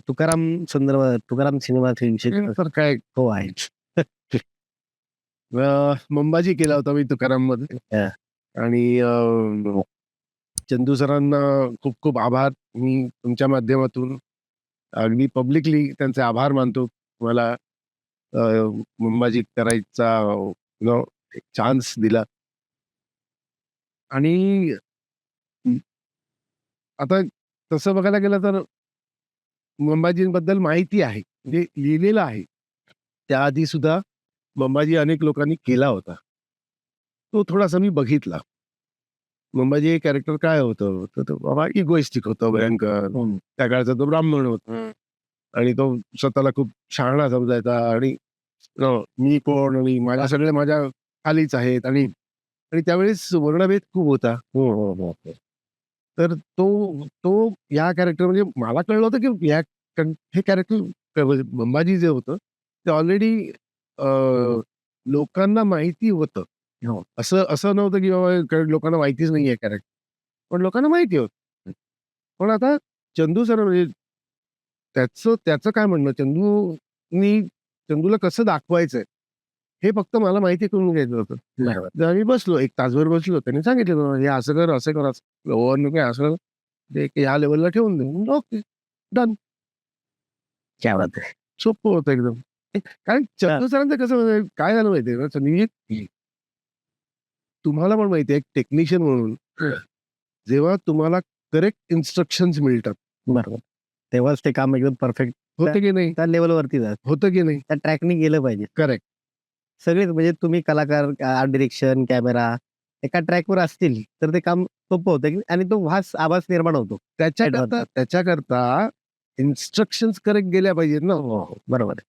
तुकाराम संदर्भात तुकाराम विषय तर काय हो आहे. अ, मंबाजी केला होता मी तुकाराममध्ये हां. आणि अ, चंदू सरांना खूप खूप आभार. मी तुमच्या माध्यमातून अगदी पब्लिकली त्यांचे आभार मानतो. मला अ, मंबाजी करायचा नो एक चान्स दिला. आणि हं. आता तसं बघायला गेलं तर मंबाजींबद्दल माहिती आहे. म्हणजे लिहिलेलं आहे. त्याआधी सुद्धा मंबाजी अनेक लोकांनी केला होता. तो थोडासा मी बघितला. मंबाजी हे कॅरेक्टर काय होतं? तर तो बाबा इगोइस्टिक होतं भयंकर. हं. त्या काळचा तो ब्राह्मण होता. आणि तो स्वतःला खूप शहाणा समजायचा आणि मी कोण आणि माझ्या सगळे माझ्या खालीच आहेत आणि आणि त्यावेळेस वर्णभेद खूप होता. हो, हो, हो, हो. तर तो तो या कॅरेक्टर म्हणजे मला कळलं होतं की या हे कॅरेक्टर मंबाजी जे होतं ते ऑलरेडी अ, लोकांना माहिती होतं. हो. असं असं नव्हतं की बाबा लोकांना माहितीच नाहीये कॅरेक्टर. पण लोकांना माहिती होतं. पण आता चंदू सर म्हणजे त्याचं त्याचं काय म्हणणं चंदूनी चंदूला कसं दाखवायचंय, हे फक्त मला माहिती करून घ्यायचं होतं. बरोबर. तर आम्ही बसलो. 1 तासभर बसलो. त्यांनी सांगितलं "हे असं कर, असं कर, असं ओव्हर नको आहे, असं ते ह्या लेव्हलला ठेवून दे." म्हणलं, "ओके, डन." क्या बात है! सोपं होतं एकदम. कारण चंदू सरांचं कसं म्हणजे काय झालं माहिती आहे का? संदीपजी तुम्हाला पण माहिती आहे एक टेक्निशियन म्हणून जेव्हा तुम्हाला करेक्ट इन्स्ट्रक्शन्स मिळतात. बरोबर. तेव्हाच ते काम एकदम परफेक्ट होतं की नाही? त्या लेव्हलवरती जातं. होतं की नाही? त्या ट्रॅकनी गेलं पाहिजे. करेक्ट. सगळेच म्हणजे तुम्ही कलाकार, आर्ट डायरेक्शन, कॅमेरा एका ट्रॅकवर असतील, तर ते काम सोपं होतं आणि तो भास आभास निर्माण होतो. त्याच्याकरता त्याच्याकरता इन्स्ट्रक्शन्स करेक्ट गेल्या पाहिजेत ना. हो, हो. बरोबर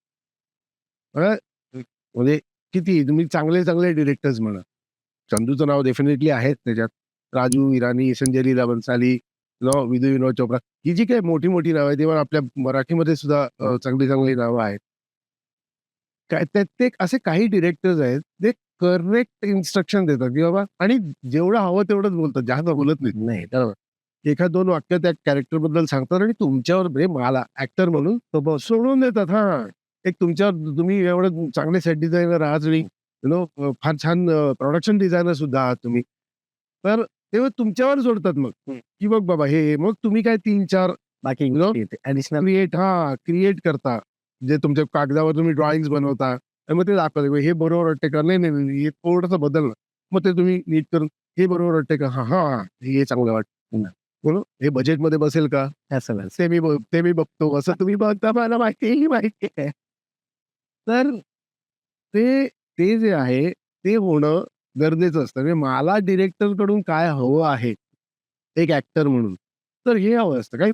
म्हणजे किती तुम्ही चांगले चांगले डिरेक्टर्स म्हणा. चंदूचं नाव डेफिनेटली आहेच त्याच्यात. राजू इराणी, संजय लीला बन्साली, विनोद चोपडा ही जी काही मोठी-मोठी नावं आहेत, पण आपल्या मराठीमध्ये सुद्धा अ, चांगली-चांगली नावं आहेत. काय त्यात ते असे काही डिरेक्टर्स आहेत, ते करेक्ट इन्स्ट्रक्शन देतात, की बाबा आणि जेवढं हवं तेवढंच बोलतात. जास्त बोलत नाहीत. नाही. बरोबर. एखाद 2 वाक्य त्या कॅरेक्टरबद्दल सांगतात आणि तुमच्यावर म्हणजे मला ॲक्टर म्हणून तो सोडून देतात. हां. एक तुमच्यावर तुम्ही एवढं चांगले सेट डिझायनर आहात आणि यू नो फार छान प्रोडक्शन डिझायनर सुद्धा आहात तुम्ही. तर ते तुमच्यावर सोडतात मग, की बघ बाबा हे, हे. मग तुम्ही काय 3-4 बाकी यू नो गोष्टी येते. ॲडिशनल क्रिएट हां, क्रिएट करता. जे तुमच्या कागदावर तुम्ही ड्रॉइंग्स बनवता मग ते दाखवता, हे बरोबर वाटतंय का? नाही, नाही, नाही, हे थोडंसं बदल ना. मग ते तुम्ही नीट करून हे बरोबर वाटतंय का? हां, हां, हे चांगलं वाटतं. बोलो हे बजेटमध्ये बसेल का? सगळ्या. ते मी ते मी बघतो. असं तुम्ही बघता मला माहिती माहिती आहे. तर ते ते जे आहे ते होणं गरजेचं असतं. म्हणजे मला डिरेक्टरकडून काय हवं आहे, एक ॲक्टर म्हणून, तर हे हवं असतं. काही